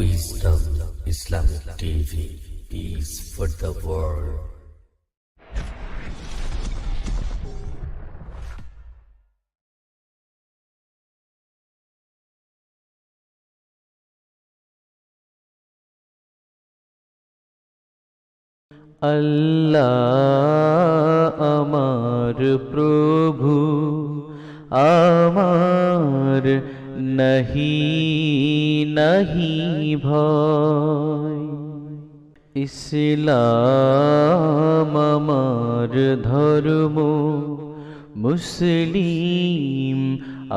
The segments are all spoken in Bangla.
Wisdom Islamic TV. Peace for the world. আল্লাহ আমার প্রভু আমার নহি নহি ভয় ইসলাম আমার ধর্ম মুসলিম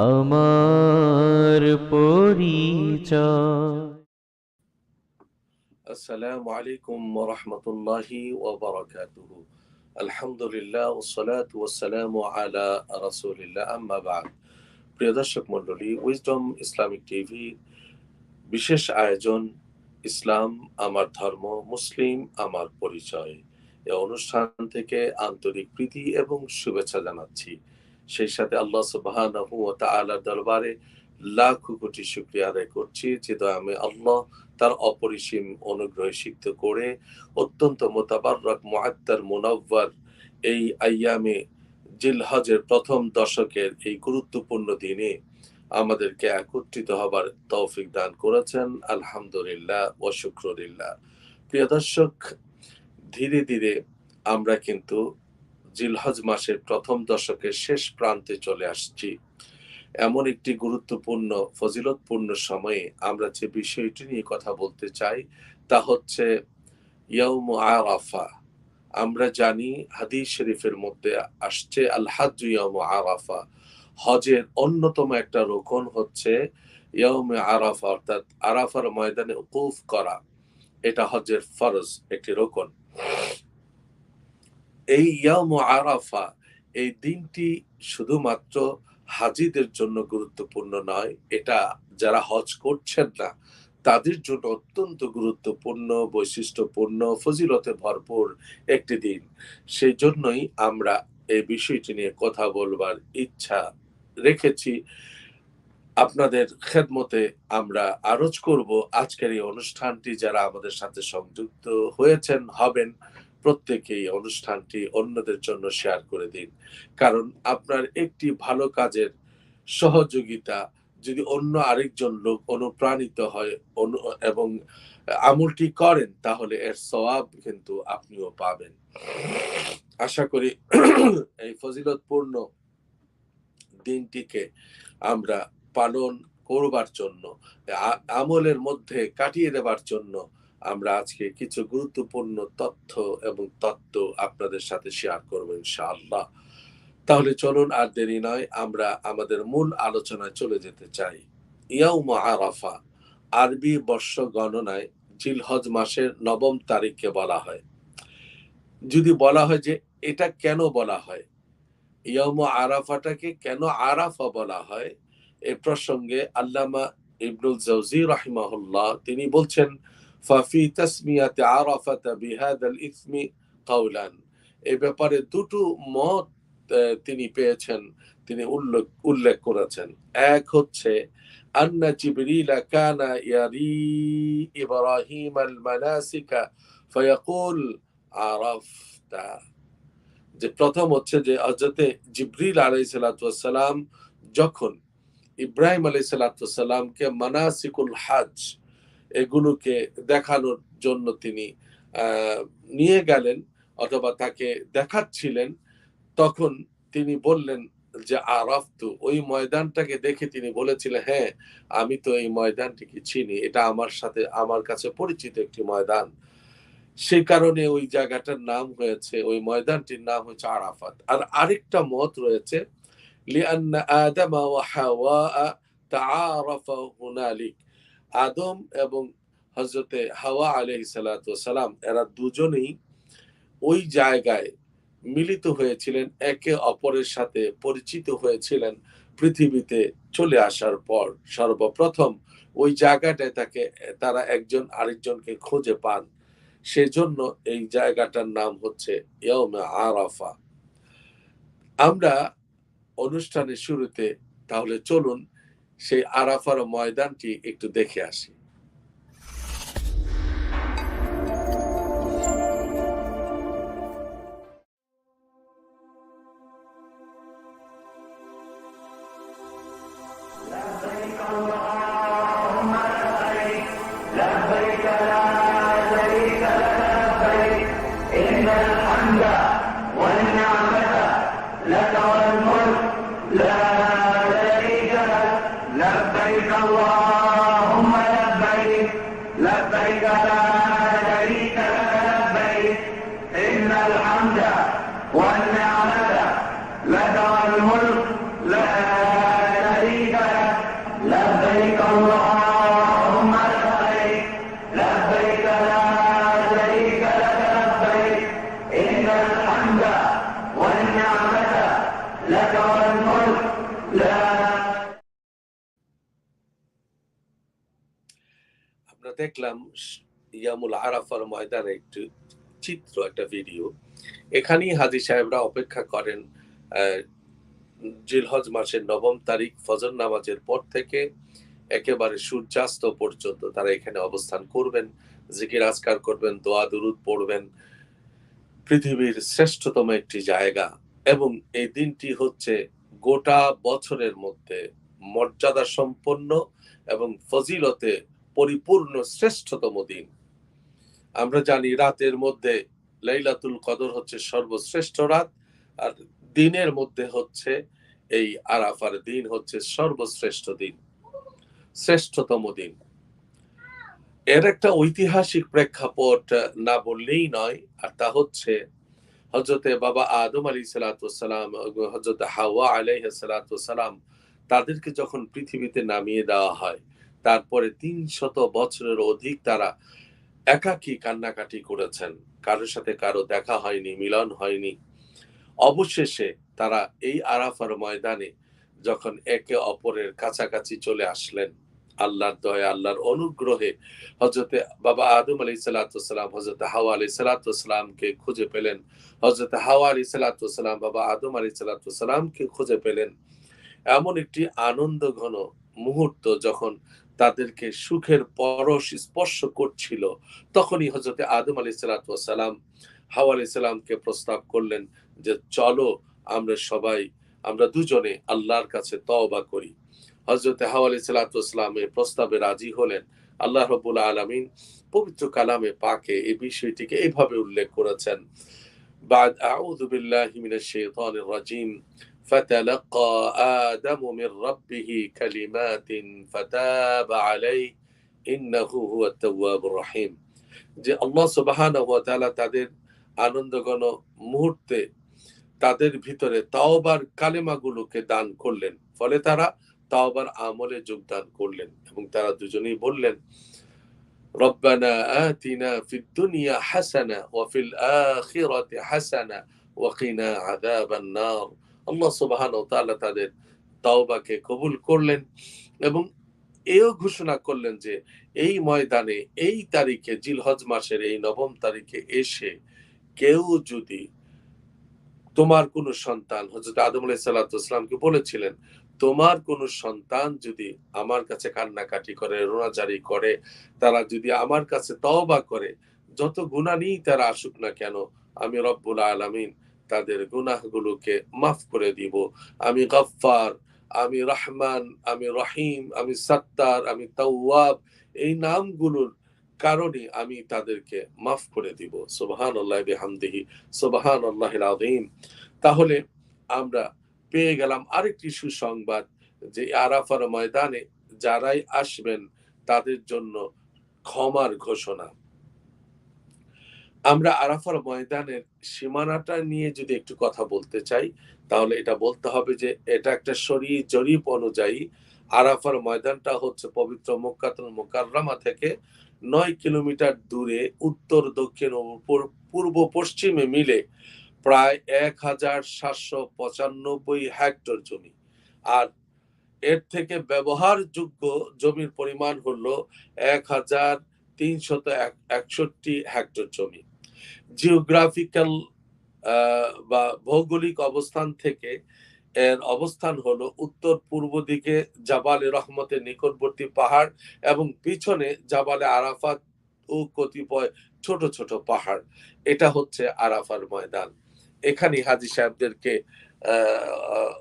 আমার পরিচয় আসসালামু আলাইকুম ওয়া রাহমাতুল্লাহি ওয়া বারাকাতুহু আলহামদুলিল্লাহ ওয়া সালাতু ওয়া সালামু আলা রাসূলিল্লাহ আম্মা প্রিয় দর্শক মণ্ডলী উইজডম ইসলামিক টিভি বিশেষ আয়োজন, ইসলাম আমার ধর্ম, মুসলিম আমার পরিচয়। এ অনুষ্ঠান থেকে আন্তরিক প্রীতি এবং শুভেচ্ছা জানাচ্ছি। সেই সাথে আল্লাহ তাআলার দরবারে লাখ কোটি শুকরিয়া আদায় করছি, যে দয়ামে আল্লাহ তার অপরিসীম অনুগ্রহে সিদ্ধ করে অত্যন্ত মোতাবারক, মুআত্তার মুনাব্বার এই আইয়ামে জিলহজের প্রথম দশকের এই গুরুত্বপূর্ণ দিনে আমাদেরকে একত্রিত হবার তৌফিক দান করেছেন, আলহামদুলিল্লাহ ও শুক্রলিল্লাহ। প্রিয় দর্শক, ধীরে ধীরে আমরা কিন্তু জিলহজ মাসের প্রথম দশকের শেষ প্রান্তে চলে আসছি। এমন একটি গুরুত্বপূর্ণ, ফজিলতপূর্ণ সময়ে আমরা যে বিষয়টি নিয়ে কথা বলতে চাই তা হচ্ছে ইয়ৌম আরাফা। আমরা জানি হাদিস শরীফের মধ্যে আসছে, আল আরাফা। হজের অন্যতম একটা রোকন হচ্ছে ইয়ৌম আরাফা, অর্থাৎ আরাফার ময়দানে উকুফ করা। এটা হজের ফরজ একটি রোকন। এই ইয়ৌম আরাফা, এই দিনটি শুধুমাত্র হাজিদের জন্য গুরুত্বপূর্ণ নয়, এটা যারা হজ করছেন না তাদের জন্য অত্যন্ত গুরুত্বপূর্ণ, বৈশিষ্ট্যপূর্ণ, ফজিলতে ভরপুর একটি দিন। সেই জন্যই আমরা এই বিষয়টি নিয়ে কথা বলবার ইচ্ছা রেখেছি। আপনাদের খেদমতে আমরা আরজ করব আজকের এই অনুষ্ঠানটি। যারা আমাদের সাথে সংযুক্ত হয়েছেন, হবেন প্রত্যেকেই অনুষ্ঠানটি অন্যদের জন্য শেয়ার করে দিন। কারণ আপনার একটি ভালো কাজের সহযোগিতা যদি অন্য আরেকজন লোক অনুপ্রাণিত হয় এবং আমলটি করেন, তাহলে এর সওয়াব কিন্তু আপনিও পাবেন। আশা করি এই ফজিলতপূর্ণ দিনটিকে আমরা পালন করবার জন্য আমলের মধ্যে কাটিয়ে দেবার জন্য আমরা আজকে কিছু গুরুত্বপূর্ণ তথ্য এবং তত্ত্ব আপনাদের সাথে শেয়ার করব, ইনশাআল্লাহ। তাহলে চলুন আর দেরি নয়, আমরা আমাদের মূল আলোচনায় চলে যেতে চাই। ইয়াউম আরাফা, আরবি বর্ষ গণনায় জিলহজ মাসের নবম তারিখকে বলা হয়। যদি বলা হয় যে এটা কেন বলা হয়, ইয়াউম আরাফাটাকে কেন আরাফা বলা হয়, এ প্রসঙ্গে আল্লামা ইবনুল জৌজি রাহিমাহুল্লাহ তিনি বলছেন, ফাফি তাসমিয়াতে আরাফাতা বিহাদাল ইসমি কাউলান এ ব্যাপারে দুটো মত তিনি পেয়েছেন, তিনি উল্লেখ উল্লেখ করেছেন। এক হচ্ছে, আন্না জিবরিলা কানা ইয়ারি ইব্রাহিম আল মানাসিকা ফায়াকুল আরাফতা। যে প্রথম হচ্ছে যে, হযরতে জিবরিল আলাইহিস সালাম যখন ইব্রাহিম আলাইহিস সালামকে মানাসিকুল হজ এগুলোকে দেখানোর জন্য তিনি নিয়ে গেলেন অথবা তাকে দেখাচ্ছিলেন তখন তিনি বললেন যে, আরাফতু, ওই ময়দানটাকে দেখে তিনি বলেছিলেন হ্যাঁ আমি তো এই ময়দানটিকে চিনি। এটা আমার সাথে, আমার কাছে পরিচিত একটি ময়দান। সেই কারণে ওই জায়গাটার নাম হয়েছে, ওই ময়দানটির নাম হচ্ছে আরাফাত। আর আরেকটা মত রয়েছে হাওয়া আদম এবং হজরতে হাওয়া আলাইহিস সালাম, এরা দুজনেই ওই জায়গায় মিলিত হয়েছিলেন, একে অপরের সাথে পরিচিত হয়েছিলেন পৃথিবীতে চলে আসার পর। সর্বপ্রথম ওই জায়গাটায় তাকে, তারা একজন আরেকজনকে খুঁজে পান। সেজন্য এই জায়গাটার নাম হচ্ছে ইয়মে আরাফা। আমরা অনুষ্ঠানের শুরুতে, তাহলে চলুন সেই আরাফার ময়দানটি একটু দেখে আসি। দেখলাম ইয়ামুল আরাফার ময়দানে একটি চিত্র, একটা ভিডিও এখানেই হাজি সাহেবরা অপেক্ষা করেন জিলহজ মাসের নবম তারিখ ফজর নামাজের পর থেকে একেবারে সূর্যাস্ত পর্যন্ত তারা এখানে অবস্থান করবেন, জিকির আজকার করবেন, দোয়া, দুরুদ পড়বেন। পৃথিবীর শ্রেষ্ঠতম একটি জায়গা এবং এই দিনটি হচ্ছে গোটা বছরের মধ্যে মর্যাদা সম্পন্ন এবং ফজিলতে পরিপূর্ণ শ্রেষ্ঠতম দিন। আমরা জানি রাতের মধ্যে লাইলাতুল কদর হচ্ছে সর্বশ্রেষ্ঠ রাত, আর দিনের মধ্যে হচ্ছে এই আরাফার দিন হচ্ছে সর্বশ্রেষ্ঠ দিন, শ্রেষ্ঠতম দিন। এর একটা ঐতিহাসিক প্রেক্ষাপট না বললেই নয়, আর তা হচ্ছে হজরতে বাবা আদম আলী সালাতাম হজরত হাওয়া আলাই সালাতাম তাদেরকে যখন পৃথিবীতে নামিয়ে দেওয়া হয় তারপরে তিন শত বছরের অধিক তারা একাকী কান্নাকাটি করেছেন। কারোর সাথে কারও দেখা হয়নি, মিলন হয়নি। অবশেষে তারা এই আরাফার ময়দানে যখন একে অপরের কাছাকাছি চলে আসলেন, আল্লাহর দয়া, আল্লাহর অনুগ্রহে হজরতে বাবা আদম আলী সালাতাম হজরত হাওয়া আলী সালাতামকে খুঁজে পেলেন। হজরত হাওয়া আলী সালাতাম বাবা আদম আলী সালাতামকে খুঁজে পেলেন। এমন একটি আনন্দ ঘন মুহূর্ত যখন তাদেরকে সুখের পরশ স্পর্শ করছিল তখনই হজরত আদম আলী সালাতাম হাওয়া আলী সালামকে প্রস্তাব করলেন যে চলো আমরা সবাই আমরা দুজনে আল্লাহর কাছে তওবা করি হজরত হাওয়া আলী সালাতাম এই প্রস্তাবে রাজি হলেন আল্লাহ রবুল আলমিন পবিত্র কালামে পাকে এই বিষয়টিকে এইভাবে উল্লেখ করেছেন بعد أعوذ بالله من الشيطان الرجيم فتلقى آدم من ربه كلمات فتاب عليه إنه هو التواب الرحيم যে আল্লাহ সুবহানাহু ওয়া তাআলা তাদের আনন্দঘন মুহূর্তে তাদের ভিতরে তাওবার কালেমাগুলোকে দান করলেন ফলে তারা তাওবার আমলে যোগদান করলেন এবং তারা দুজনেই বললেন ربنا آتنا في الدنيا حسنة وفي الآخرة حسنة وقنا عذاب النار আল্লাহ সুবহানাহু ওয়া তাআলা তাদের তাওবাকে কবুল করলেন এবং এও ঘোষণা করলেন যে এই ময়দানে এই তারিখে জিলহজ মাসের এই নবম তারিখে এসে কেউ যদি তোমার কোন সন্তান হজরত আদম আলাই সাল্লাহামকে বলেছিলেন, তোমার কোন সন্তান যদি আমার কাছে কান্নাকাটি করে, রোনাজারি করে, তারা যদি আমার কাছে তওবা করে, যত গুণা নিয়েই তারা আসুক না কেন, আমি রব্বুল আলামিন তাদের গুনাহগুলোকে মাফ করে দিব। আমি গফফার, আমি রহমান, আমি রহিম, আমি সত্তার, আমি তাওয়াব, এই নামগুলোর কারণে আমি তাদেরকে মাফ করে দিব। সুবহান আল্লাহ বিহামদিহি সুবহান আল্লাহ আযীম। তাহলে আমরা পেয়ে গেলাম আরেকটি সুসংবাদ যে আরাফার ময়দানে যারাই আসবেন তাদের জন্য ক্ষমার ঘোষণা। আমরা আরাফার ময়দানের সীমানাটা নিয়ে যদি একটু কথা বলতে চাই, তাহলে এটা বলতে হবে যে এটা একটা শরীর জরিপ অনুযায়ী আরাফার ময়দানটা হচ্ছে পবিত্র মক্কাতুল মোকাররামা থেকে নয় কিলোমিটার দূরে উত্তর, দক্ষিণ ও পূর্ব পশ্চিমে মিলে প্রায় এক হাজার সাতশো পঁচানব্বই হেক্টর জমি। আর এর থেকে ব্যবহারযোগ্য জমির পরিমাণ হলো এক হাজার তিনশত একষট্টি হেক্টর জমি। জিওগ্রাফিক্যাল বা ভৌগোলিক অবস্থান থেকে এর অবস্থান হলো উত্তর পূর্ব দিকে জাবালে রহমতের নিকটবর্তী পাহাড় এবং পিছনে জাবালে আরাফাত ও কতিপয় ছোট ছোট পাহাড়। এটা হচ্ছে আরাফার ময়দান। এখানে হাজি সাহেবদেরকে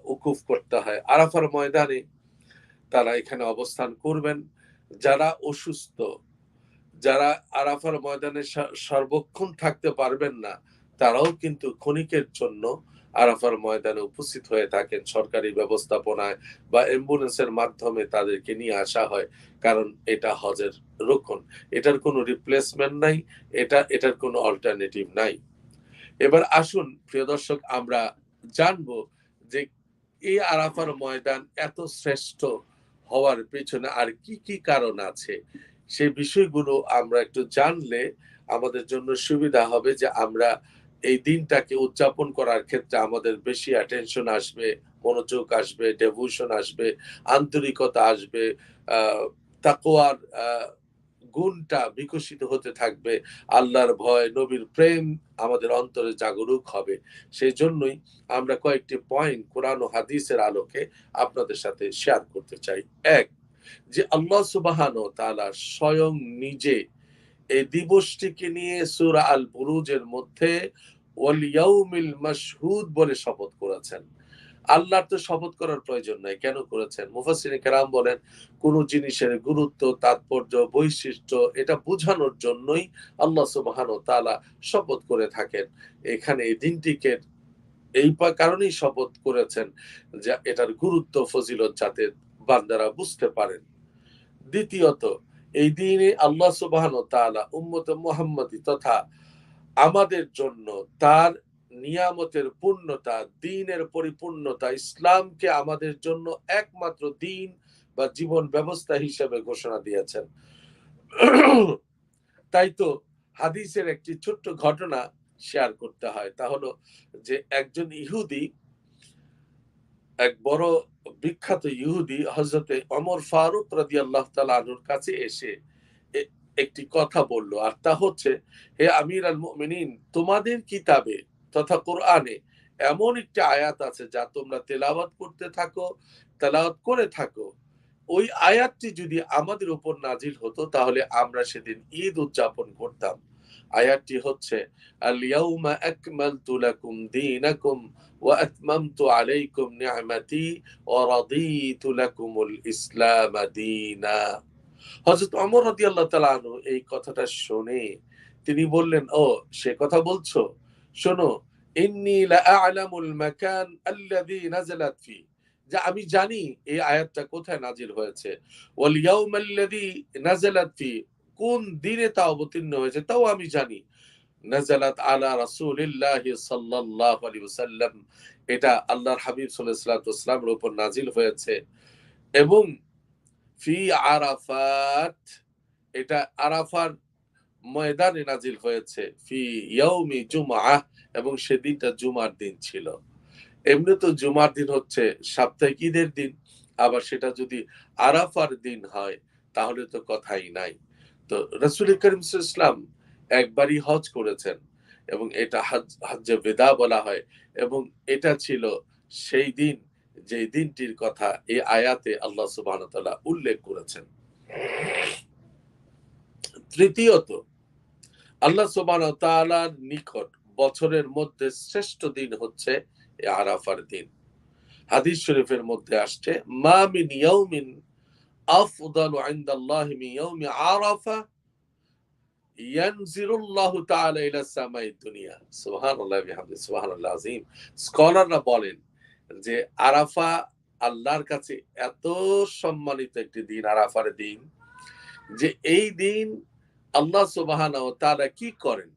উকুফ করতে হয়। আরাফার ময়দানে তারা এখানে অবস্থান করবেন। যারা অসুস্থ যারা আরাফার ময়দানে সর্বক্ষণ থাকতে পারবেন না, তারাও কিন্তু ক্ষণিকের জন্য আরাফার ময়দানে উপস্থিত হয়ে থাকেন। সরকারি ব্যবস্থাপনায় বা অ্যাম্বুলেন্সের মাধ্যমে তাদেরকে নিয়ে আসা হয়, কারণ এটা হজের রক্ষণ। এটার কোনো রিপ্লেসমেন্ট নাই, এটা, এটার কোনো অল্টারনেটিভ নাই। এবার আসুন, প্রিয় দর্শক, আমরা জানব যে এই আরাফার ময়দান এত শ্রেষ্ঠ হওয়ার পেছনে আর কি কি কারণ আছে? সেই বিষয়গুলো আমরা একটু জানলে আমাদের জন্য সুবিধা হবে যে আমরা এই দিনটাকে উদযাপন করার ক্ষেত্রে আমাদের বেশি অ্যাটেনশন আসবে, মনোযোগ আসবে ডেভোশন আসবে, আন্তরিকতা আসবে তাকোয়ার গুণটা বিকশিত হতে থাকবে, আল্লাহর ভয়, নবীর প্রেম আমাদের অন্তরে জাগরুক হবে। সেই জন্যই আমরা কয়েকটি পয়েন্ট কোরআন ও হাদিসের আলোকে আপনাদের সাথে শেয়ার করতে চাই। এক যে আল্লাহ সুবাহান তাআলা স্বয়ং নিজে এই দিবসটিকে নিয়ে সূরা আল বুরুজের মধ্যে ইয়াউমিল বলে শপথ করেছেন। আল্লাহর তো শপথ করার প্রয়োজন নাই, কেন করেছেন? মুফাসসিরিন কেরাম বলেন, কোন জিনিসের গুরুত্ব, তাৎপর্য, বৈশিষ্ট্য এটা বোঝানোর জন্যই আল্লাহ সুবহান তাআলা শপথ করে থাকেন। এখানে এই দিনটিকে এই কারণেই শপথ করেছেন যে এটার গুরুত্ব ফজিলত যাতে বান্দারা বুঝতে পারেন। দ্বিতীয়ত, এই দিনে আল্লাহ সুবহান তাআলা উম্মত মুহাম্মদী তথা আমাদের জন্য তার নিয়ামতের পূর্ণতা, দিনের পরিপূর্ণতা, ইসলামকে আমাদের জন্য একমাত্র দিন বা জীবন ব্যবস্থা হিসেবে ঘোষণা দিয়েছেন। তাই তো হাদিসের একটি ছোট্ট ঘটনা শেয়ার করতে হয়। তা হলো যে, একজন ইহুদি এক বড় বিখ্যাত ইহুদি হজরতে অমর ফারুক রাদি আল্লাহ তালুর কাছে এসে একটি কথা বলল। আর তা হচ্ছে, হে আমির আল মুমিনিন, তোমাদের কিতাবে তথা কোরআনে এমন একটি আয়াত আছে যা তোমরা তেলাওয়াত করতে থাকো, তেলাওয়াত করে থাকো। ওই আয়াতটি যদি আমাদের উপর নাজিল হতো, তাহলে আমরা সেদিন ঈদ উদযাপন করতাম। আয়াতটি হচ্ছে আল ইয়াউমা আকমালতু লাকুম দীনাকুম ওয়া আতমামতু আলাইকুম নি'মাতি ওয়া রাদিতু লাকুমুল ইসলাম দীনা। হযরত ওমর রাদিয়াল্লাহু তাআলা এই কথাটা শুনে তিনি বললেন, ও, সে কথা বলছো? শোনো, ইন্নী লাআলামুল মাকান আল্লাযী নাযালাত ফি। যে আমি জানি এই আয়াতটা কোথায় নাজিল হয়েছে ওয়াল ইয়াউমাল্লাযী নাযালাত ফি। কোন দিনে তা অবতীর্ণ হয়েছে তাও আমি জানি। নাজালাত আলা রাসূলিল্লাহি সাল্লাল্লাহু আলাইহি ওয়াসাল্লাম। এটা আল্লাহর হাবিব সাল্লাল্লাহু আলাইহি উপর নাজিল হয়েছে। এবং ফি আরাফাত, এটা আরাফার ময়দানে নাজিল হয়েছে। ফি ইয়াউমি জুমআহ, এবং সেদিনটা জুমার দিন ছিল। এমনি তো জুমার দিন হচ্ছে সাপ্তাহিক ঈদের দিন। আবার সেটা যদি আরাফার দিন হয়, তাহলে তো কথাই নাই। তো রসুল করিম ইসলাম একবারই হজ করেছেন এবং এটা হজ বেদা বলা হয় এবং এটা ছিল সেই দিন যে দিনটির কথা এই আয়াতে আল্লাহ সুবাহ উল্লেখ করেছেন। তৃতীয়ত, আল্লাহ সুবাহ নিকট বছরের মধ্যে শ্রেষ্ঠ দিন হচ্ছে আরাফার দিন। হাদিস শরীফের মধ্যে আসছে, মা মিন ইয়াউমিন আফদালু ইনদাল্লাহি মিন ইয়াউমি আরাফা ইয়ানজিরুল্লাহু তাআলা ইলা সামাই দুনিয়া সুবহানাল্লাহ বিহামদি সুবহানাল্লাহ আযীম স্কলাররা বলেন যে আরাফা আল্লাহর কাছে এত সম্মানিত একটি দিন, আরাফার দিন, যে এই দিন আল্লাহ সুবহানাহু ওয়া তাআলা কি করেন?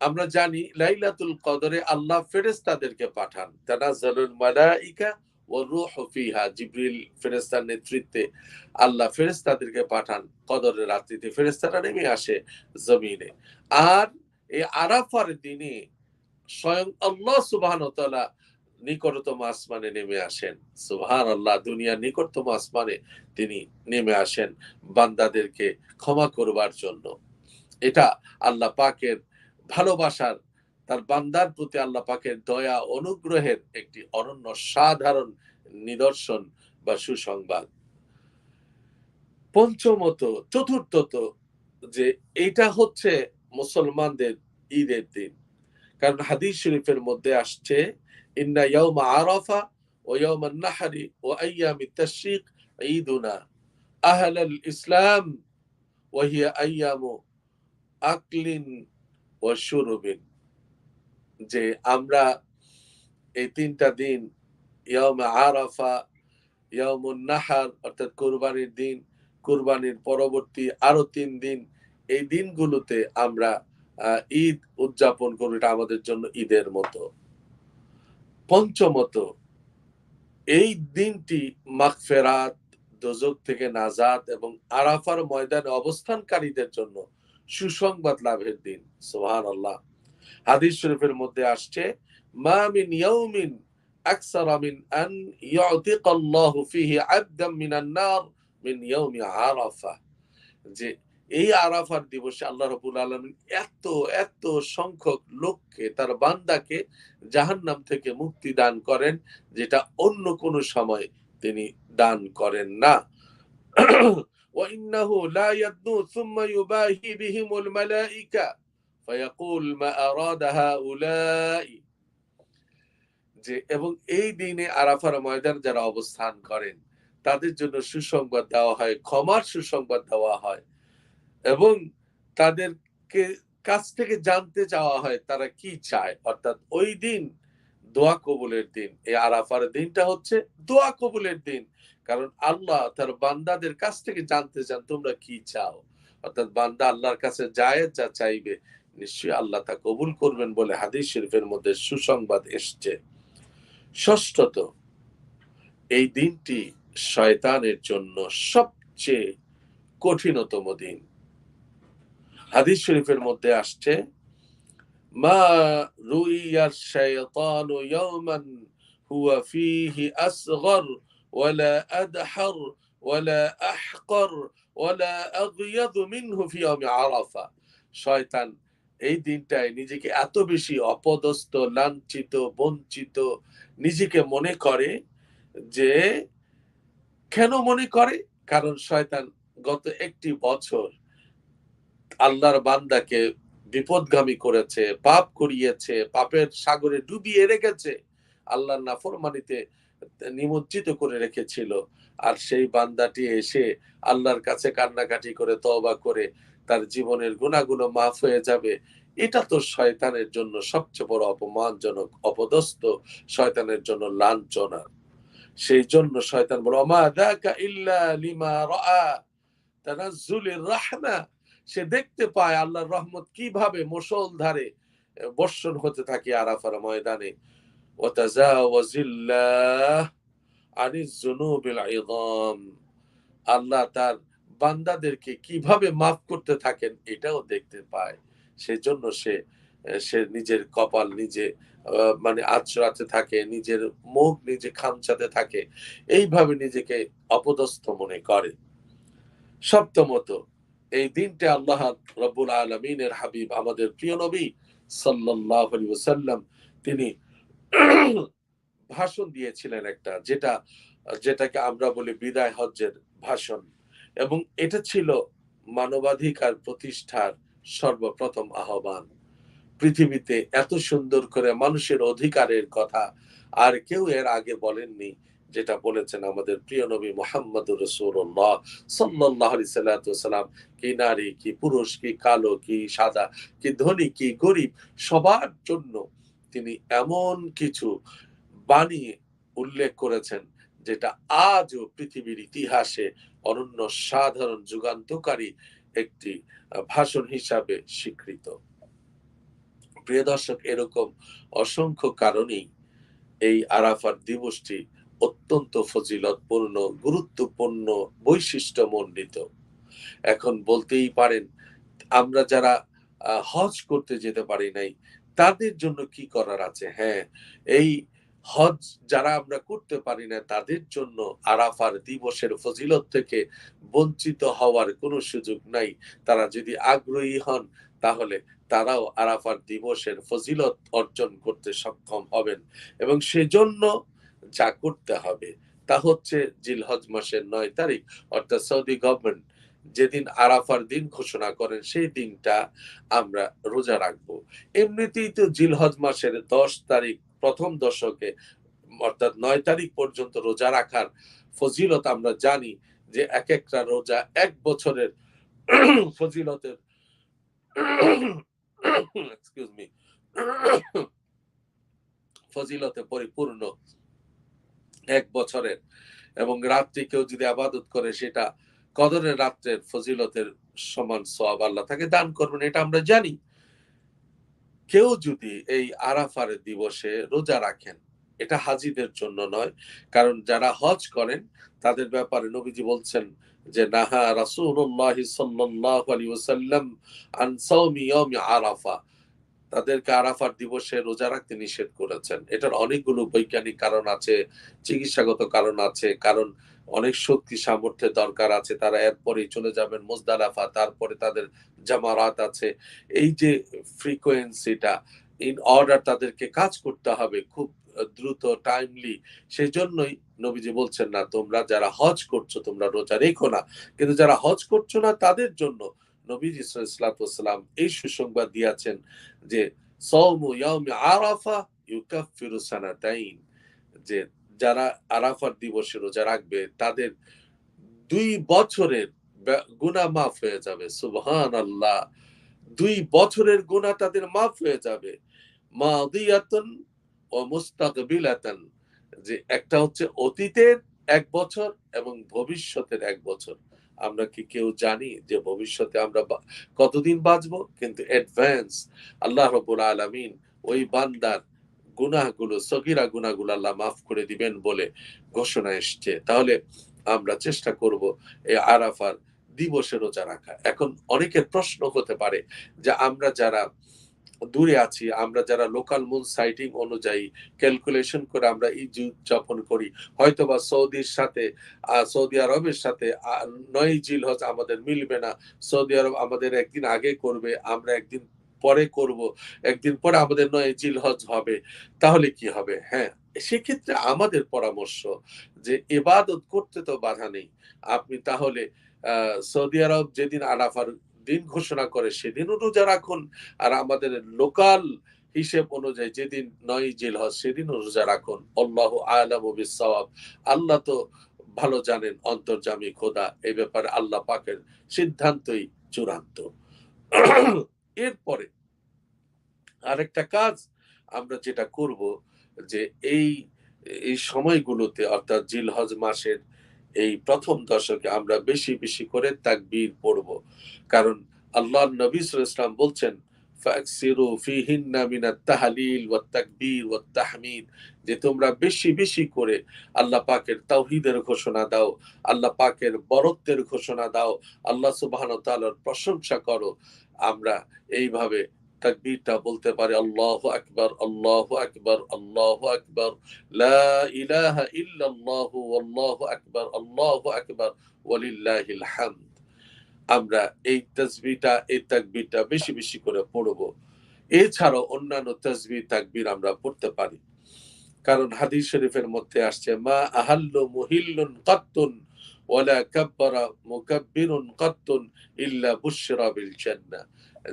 আমরা জানি লাইলাতুল কদরে আল্লাহ ফেরেশতাদেরকে পাঠান। তানাজ্জালুল মালাইকা ওয়া রূহু ফিহা জিবরিল ফেরেশতার নেতৃত্বে আল্লাহ ফেরেশতাদেরকে পাঠান কদরের রাত্রিতে। ফেরেশতারা নেমে আসে জমিনে। আর এই আরাফার দিনে স্বয়ং আল্লাহ সুবহান তাআলা নিকটতম আসমানে নেমে আসেন। সুবহান আল্লাহ দুনিয়ার নিকটতম আসমানে তিনি নেমে আসেন বান্দাদেরকে ক্ষমা করবার জন্য। এটা আল্লাহ পাকের ভালোবাসার তার বান্দার প্রতি আল্লাহ পাকের দয়া, অনুগ্রহের একটি অনন্য সাধারণ নিদর্শন বা সুসংবাদ। পঞ্চমত, চতুর্থত, যে এটা হচ্ছে মুসলমানদের ঈদের দিন। কারণ হাদিস শরীফের মধ্যে আসছে, ইন্না ইয়াউমা আরাফা ও ইয়াউমান নাহরি ও আইয়ামি তাশরিক ঈদুনা আহলাল ইসলাম ওয়াহিয়া আইয়ামু আকলিন ওয়া শুরুবিন। যে আমরা এই তিনটা দিন আরাফা নাহার অর্থাৎ কুরবানির দিন, কুরবানির পরবর্তী আরও তিন দিন, এই দিনগুলোতে আমরা ঈদ উদযাপন করি, এটা আমাদের জন্য ঈদের মতো। পঞ্চমত, এই দিনটি মাগফেরাত, দোজক থেকে নাজাদ এবং আরাফার ময়দানে অবস্থানকারীদের জন্য সুসংবাদ লাভের দিন। সুবহান আল্লাহ হাদিস শরীফের মধ্যে আসছে মা মিন ইয়াউমিন আকসারা মিন আন ইউতিক আল্লাহু ফিহি আবদাম মিনান নার মিন ইয়াউমি আরাফা যে এই আরাফার দিবসে আল্লাহ রাব্বুল আলামিন এত এত সংখ্যক লোককে তার বান্দাকে জাহান্নাম থেকে মুক্তি দান করেন যেটা অন্য কোন সময় তিনি দান করেন না وإنه لا يدنو ثم يباهي بهم الملائكة ফায়াকুল মা আরাদা হাউলাই যে, এবং এই দিনে আরাফার ময়দান যারা অবস্থান করেন, তাদের জন্য সুসংবাদ দেওয়া হয়, ক্ষমার সুসংবাদ দেওয়া হয় এবং তাদেরকে কাছ থেকে জানতে চাওয়া হয়, তারা কি চায়? অর্থাৎ ওই দিন দোয়া কবুলের দিন। এই আরাফার দিনটা হচ্ছে দোয়া কবুলের দিন। কারণ আল্লাহ তার বান্দাদের কাছ থেকে জানতে চান, তোমরা কি চাও? অর্থাৎ বান্দা আল্লাহর কাছে যায় যা চাইবে নিশ্চয়ই আল্লাহ তা কবুল করবেন বলে হাদিস শরীফের মধ্যে সুসংবাদ এসছে। ষষ্ঠত, এই দিনটি শয়তানের জন্য সবচেয়ে কঠিনতম দিন। হাদিস শরীফের মধ্যে আসছে, মা রুইয়ার হুয়া ফীহি আসগর ওয়ালা আদহার ওয়ালা আহকর ওয়ালা আগয়াদ মিনহু ফি আরাফা। শয়তান এই দিনটায় নিজেকে এত বেশি অপদস্থ, লাঞ্ছিত, বঞ্চিত নিজেকে মনে করে যে কেন মনে করে? কারণ শয়তান গত একটি বছর আল্লাহর বান্দাকে বিপদগামী করেছে, পাপ করিয়েছে, পাপের সাগরে ডুবিয়ে রেখেছে, আল্লাহর নাফরমানিতে নিমজ্জিত করে রেখেছিল। আর সেই বান্দাটি এসে আল্লাহর কাছে কান্নাকাটি করে, তওবা করে তার জীবনের গুণাগুলো মাফ হয়ে যাবে। এটা তো শয়তানের জন্য সবচেয়ে বড় অপমানজনক, অপদস্থ শয়তানের জন্য লাঞ্ছনা। সেই জন্য শয়তান বলে দাকা ইল্লা লিমা সে দেখতে পায় আল্লাহর রহমত কীভাবে মুষল ধারে বর্ষণ হতে থাকে আরাফার ময়দানে। আল্লাহ তার বান্দাদেরকে কীভাবে মাফ করতে থাকেন এটাও দেখতে পায়। সেজন্য সে সে নিজের কপাল নিজে মানে আচরাতে থাকে, নিজের মুখ নিজে খামচাতে থাকে, এইভাবে নিজেকে অপদস্থ মনে করে। সপ্তমত, এই দিনটা আল্লাহ রব্বুল আলমিনের হাবিব, আমাদের প্রিয় নবী সাল্লাহ সাল্লাম তিনি ভাষণ দিয়েছিলেন একটা, যেটা, যেটাকে আমরা বলি বিদায় হজ্জের ভাষণ। এবং এটা ছিল মানবাধিকার প্রতিষ্ঠার সর্বপ্রথম আহ্বান। পৃথিবীতে এত সুন্দর করে মানুষের অধিকারের কথা আর কেউ এর আগে বলেননি, যেটা বলেছেন আমাদের প্রিয় নবী মোহাম্মদ রসুল্লাহ সাল্লাহ সাল্লাম, কি নারী, কি পুরুষ, কি কালো, কি সাদা, কি ধনী, কি গরিব, সবার জন্য তিনি এমন কিছু বানিয়ে উল্লেখ করেছেন যেটা আজও পৃথিবীর ইতিহাসে অনন্য সাধারণ যুগান্তকারী একটি ভাষণ হিসাবে স্বীকৃত। প্রিয় দর্শক, এরকম অসংখ্য কারণেই এই আরাফার দিবসটি অত্যন্ত ফজিলতপূর্ণ, গুরুত্বপূর্ণ বৈশিষ্ট্য মণ্ডিত এখন বলতেই পারেন, আমরা যারা হজ করতে যেতে পারি নাই, তাদের জন্য কি করার আছে? হ্যাঁ এই হজ যারা আমরা করতে পারি না, তাদের জন্য আরাফার দিবসের ফজিলত থেকে বঞ্চিত হওয়ার কোনো সুযোগ নাই। তারা যদি আগ্রহী হন, তাহলে তারাও আরাফার দিবসের ফজিলত অর্জন করতে সক্ষম হবেন। এবং সেজন্য যা করতে হবে, তা হচ্ছে জিলহজ মাসের নয় তারিখ, অর্থাৎ সৌদি গভর্নমেন্ট যেদিন আরাফার দিন ঘোষণা করেন, সেই দিনটা আমরা রোজা রাখব। এমনিতেই তো জিলহজ মাসের দশ তারিখ প্রথম দশকে, অর্থাৎ নয় তারিখ পর্যন্ত রোজা রাখার ফজিলত আমরা জানি যে এক একটা রোজা এক বছরের ফজিলতের এক্সকিউজ মি ফজিলতে পরিপূর্ণ এক বছরের। এবং রাত্রি কেউ যদি আবাদত করে, সেটা কদরের রাত্রের ফজিলতের সমান সব আল্লাহ তাকে দান করবেন, এটা আমরা জানি। কেউ যদি এই আরাফার দিবসে রোজা রাখেন, এটা হাজিদের জন্য নয়। কারণ যারা হজ করেন, তাদের ব্যাপারে নবীজি বলছেন যে, নাহা রাসূলুল্লাহ সাল্লাল্লাহু আলাইহি ওয়াসাল্লাম আন সাওমি ইয়াউমি আরাফা। তাদেরকে আরাফার দিবসে রোজা রাখতে নিষেধ করেছেন। এটার অনেকগুলো বৈজ্ঞানিক কারণ আছে, চিকিৎসাগত কারণ আছে। কারণ অনেক শক্তি সামর্থ্যের দরকার আছে। তারা এরপরেই চলে যাবেন মোজদালাফা, তারপরে তাদের জামারাত আছে। এই যে ফ্রিকোয়েন্সিটা ইন অর্ডার তাদেরকে কাজ করতে হবে খুব দ্রুত টাইমলি সেই জন্যই নবীজি বলছেন না, তোমরা যারা হজ করছ, তোমরা রোজা রেখো না। কিন্তু যারা হজ করছ না, তাদের জন্য নবীজি সাল্লাম এই সুসংবাদ দিয়েছেন যে সৌমু ইয়াউমি আরাফা ইউকাফিরু সানাতাইন। যে যারা আরাফার দিবসে রোজা রাখবে, তাদের দুই বছরের গুনাহ মাফ হয়ে যাবে। সুবহান আল্লাহ দুই বছরের গুনাহ তাদের মাফ হয়ে যাবে। মাদিয়াতুন ও মুস্তাকবিলাতান। যে একটা হচ্ছে অতীতের এক বছর এবং ভবিষ্যতের এক বছর। আমরা কি কেউ জানি যে ভবিষ্যতে আমরা কতদিন বাঁচবো? কিন্তু অ্যাডভান্স আল্লাহ রবুল আলমিন ওই বান্দার গুনাহগুলো, সগিরা গুনাহগুলো আল্লাহ মাফ করে দিবেন বলে ঘোষণা এসছে। তাহলে আমরা চেষ্টা করব এই আরাফার দিবসে রোজা রাখা। এখন অনেকের প্রশ্ন হতে পারে যে আমরা যারা দূরে আছি, আমরা যারা লোকাল মুন সাইটিং অনুযায়ী ক্যালকুলেশন করে আমরা ঈদ উদযাপন করি, হয়তোবা সৌদির সাথে সৌদি আরবের সাথে নয় জিল হজ আমাদের মিলবে না, সৌদি আরব আমাদের একদিন আগে করবে, আমরা একদিন পরে করব, একদিন পরে আমাদের নয় জিল হজ হবে, তাহলে কি হবে? হ্যাঁ সেক্ষেত্রে আমাদের পরামর্শ যে এবাদত করতে তো বাধা নেই। আপনি তাহলে সৌদি আরব যেদিন আরাফার দিন ঘোষণা করে সেদিনও রোজা রাখুন, আর আমাদের লোকাল হিসেব অনুযায়ী যেদিন নয় জিল হজ সেদিনও রোজা রাখুন। আল্লাহ আলাম বিসওয়াব আল্লাহ তো ভালো জানেন অন্তর্জামী খোদা এই ব্যাপারে আল্লাহ পাকের সিদ্ধান্তই চূড়ান্ত। এরপরে আরেকটা কাজ আমরা যেটা করব যে এই এই সময়গুলোতে অর্থাৎ জিলহজ মাসের এই প্রথম দশকে আমরা বেশি বেশি করে তাকবীর পড়ব। কারণ আল্লাহ নবী আলাইহি বলছেন তাহলিল ওয়াত তাকবীর ওয়াত তাহমিদ। যে তোমরা বেশি বেশি করে আল্লাহ পাকের তাওহীদের ঘোষণা দাও, আল্লাহ পাকের বরত্বের ঘোষণা দাও, আল্লাহ সুবহানাহু ওয়া তাআলার প্রশংসা করো। আমরা এইভাবে তাকবীরটা বলতে পারি, আল্লাহু আকবার আল্লাহু আকবার আল্লাহু আকবার ইলাহা ইল্লাল্লাহু, আল্লাহু আকবার আল্লাহু আকবার, ওয়ালিল্লাহিল হামদ। আমরা এই তাসবিহটা, এই তাকবীরটা বেশি বেশি করে পড়ব। এছাড়াও অন্যান্য তাসবিহ, তাকবীর আমরা পড়তে পারি। কারণ হাদিস শরীফের মধ্যে আসছে, মা আহাল্লু মুহিল্লুন কাত্তুন ওয়ালা কাব্বারা মুকাব্বিরুন কাত্তুন ইল্লা বুশরা বিল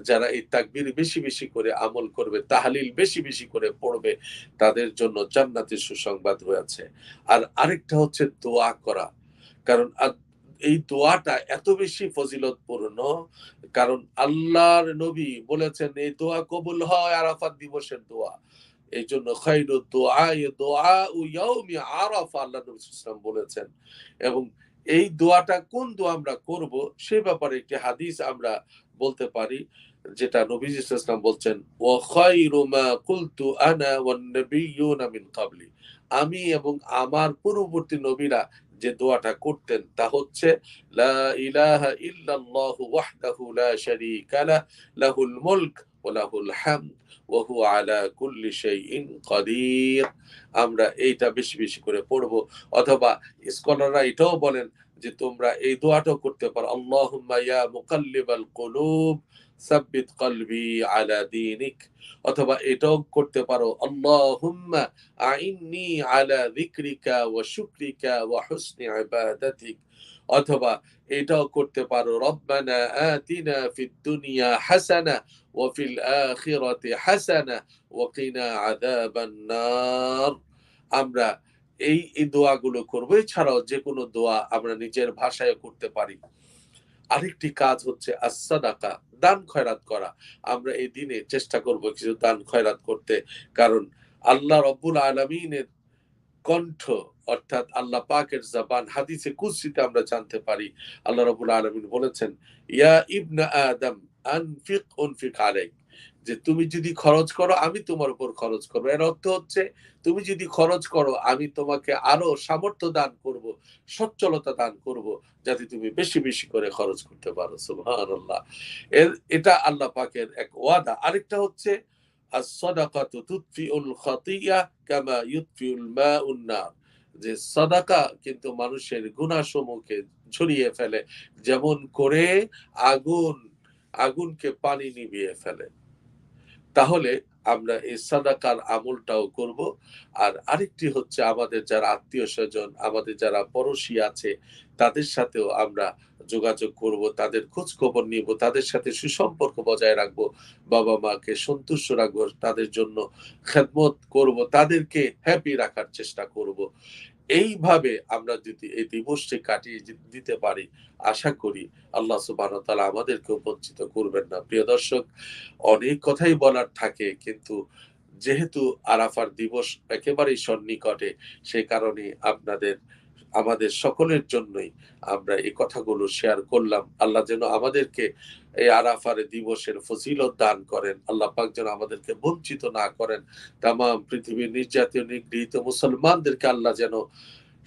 যারা এই তাকবীর বেশি বেশি করে আমল করবে, তাহলিল বেশি বেশি করে পড়বে, তাদের জন্য জান্নাতের সুসংবাদ রয়েছে। আর আরেকটা হচ্ছে দোয়া করা। কারণ এই দোয়াটা এত বেশি ফজিলতপূর্ণ, কারণ আল্লাহর নবী বলেছেন, এই দোয়া কবুল হয় আরাফাত দিবসের দোয়া। এই জন্য খাইরু দোয়া দোয়া ইয়াউমি আরাফা, আল্লাহ নবী বলেছেন। এবং এই দোয়াটা কোন দোয়া আমরা করব, সে ব্যাপারে একটি হাদিস আমরা বলতে পারি, যেটা নবীজি ওয়াসাল্লাম বলছেন খায়রু মা কুলতু আনা ওয়ান নাবিয়্যুনা মিন আমি এবং আমার পূর্ববর্তী নবীরা যে দোয়াটা করতেন তা হচ্ছে, লা ইলাহা ইল্লাল্লাহু ওয়াহদাহু লা শারীকা লাহ, লাহুল মুলক ওয়া লাহুল হামদ, ওয়া হুয়া আলা কুল্লি শাইইন কাদির। আমরা এইটা বেশি বেশি করে পড়ব। অথবা স্কলাররা এটাও বলেন যে, তোমরা এই দোয়াটাও করতে পারো, আল্লাহুম্মা ইয়া মুকাল্লিবাল কুলুব, সাব্বিত কলবি আলা দীনিক। অথবা এটাও করতে পারো, আল্লাহুম্মা আইন্নি আলা যিকরিকা ওয়া শুকরিকা ওয়া হুসনি ইবাদাতিক। অথবা এটাও করতে পারো। রব্বানা আতিনা ফিদ দুনিয়া হাসানা ওয়া ফিল আখিরাতি হাসানা ওয়া কিনা আযাবান নার আমরা এই এই দোয়াগুলো করব। এছাড়াও যে কোনো দোয়া আমরা নিজের ভাষায় করতে পারি। আরেকটি কাজ হচ্ছে আসাদাকা দান খয়রাত করা। আমরা এই দিনে চেষ্টা করব কিছু দান খয়রাত করতে। কারণ আল্লাহ রব্বুল আলমিনের কণ্ঠ, অর্থাৎ আল্লাহ পাকের জবান, হাদিসে কুসিতে আমরা জানতে পারি। আল্লাহ রব্বুল আলমিন বলেছেন, ইয়া ইবনা আদম, আনফিক, উনফিক আলাইক। যে তুমি যদি খরচ করো, আমি তোমার উপর খরচ করব। এর অর্থ হচ্ছে, তুমি যদি খরচ করো, আমি তোমাকে আরও সামর্থ্য দান করব, সচ্ছলতা দান করব, যাতে তুমি বেশি বেশি করে খরচ করতে পারো। সুবহানাল্লাহ। এর, এটা আল্লাহ পাকের এক ওয়াদা। আরেকটা হচ্ছে যে সাদাকা কিন্তু মানুষের গুণাসমূহকে ঝরিয়ে ফেলে, যেমন করে আগুন, আগুনকে পানি নিবিয়ে ফেলে। তাহলে আমরা এই সাদাকার আমলটাও করব। আর আরেকটি হচ্ছে আমাদের যারা আত্মীয় স্বজন, আমাদের যারা পড়োশি আছে, তাদের সাথেও আমরা যোগাযোগ করব, তাদের খোঁজ খবর নিব, তাদের সাথে সুসম্পর্ক বজায় রাখব, বাবা মাকে সন্তুষ্ট রাখব, তাদের জন্য খেদমত করব, তাদেরকে হ্যাপি রাখার চেষ্টা করব। এইভাবে আমরা যদি এই দিবসটি কাটিয়ে দিতে পারি, আশা করি আল্লাহ সুবাহ তাআলা আমাদেরকেও বঞ্চিত করবেন না। প্রিয় দর্শক, অনেক কথাই বলার থাকে, কিন্তু যেহেতু আরাফার দিবস একেবারেই সন্নিকটে সেই কারণে আপনাদের, আমাদের সকলের জন্যই আমরা এই কথাগুলো শেয়ার করলাম। আল্লাহ যেন আমাদেরকে এই আরাফার দিবসের ফজিলত দান করেন। আল্লাহ পাক যেন আমাদেরকে বঞ্চিত না করেন। তাম পৃথিবীর নির্যাতিত, নিগৃহীত মুসলমানদেরকে আল্লাহ যেন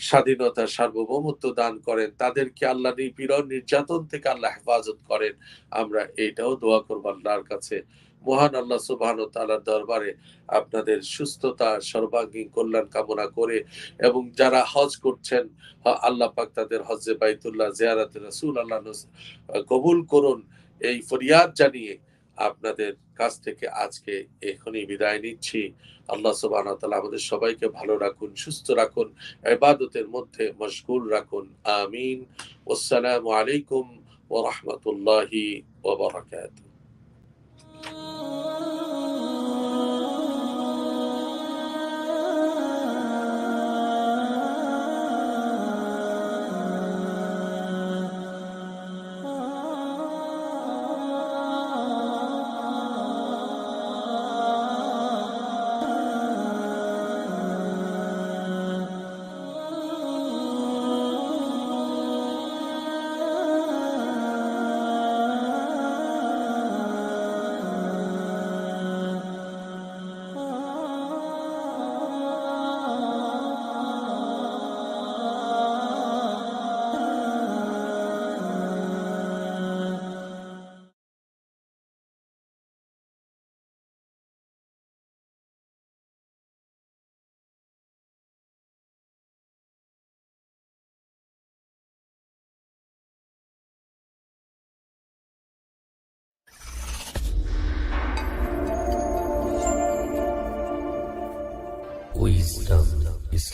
স্বাধীনতা, সার্বভৌমত্ব দান করেন। তাদেরকে আল্লাহ নিপীড়ন, নির্যাতন থেকে আল্লাহ হেফাজত করেন। আমরা এইটাও দোয়া করব আল্লাহর কাছে। মহান আল্লাহ সুবহান তাআলার দরবারে আপনাদের সুস্থতা, সর্বাঙ্গীন কল্যাণ কামনা করে এবং যারা হজ করছেন, আল্লাহ পাক তাদের হজে বাইতুল্লাহ জিয়ারাত রাসূল আল্লাহ কবুল করুন। এই ফরিয়াদ জানিয়ে আপনাদের কাছ থেকে আজকে এখনই বিদায় নিচ্ছি। আল্লাহ সুবাহ আমাদের সবাইকে ভালো রাখুন, সুস্থ রাখুন এবাদতের মধ্যে মশগুল রাখুন। আমিন। আসসালামু আলাইকুম ও রাহমাতুল্লাহি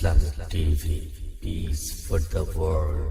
Islamic TV. Peace for the world.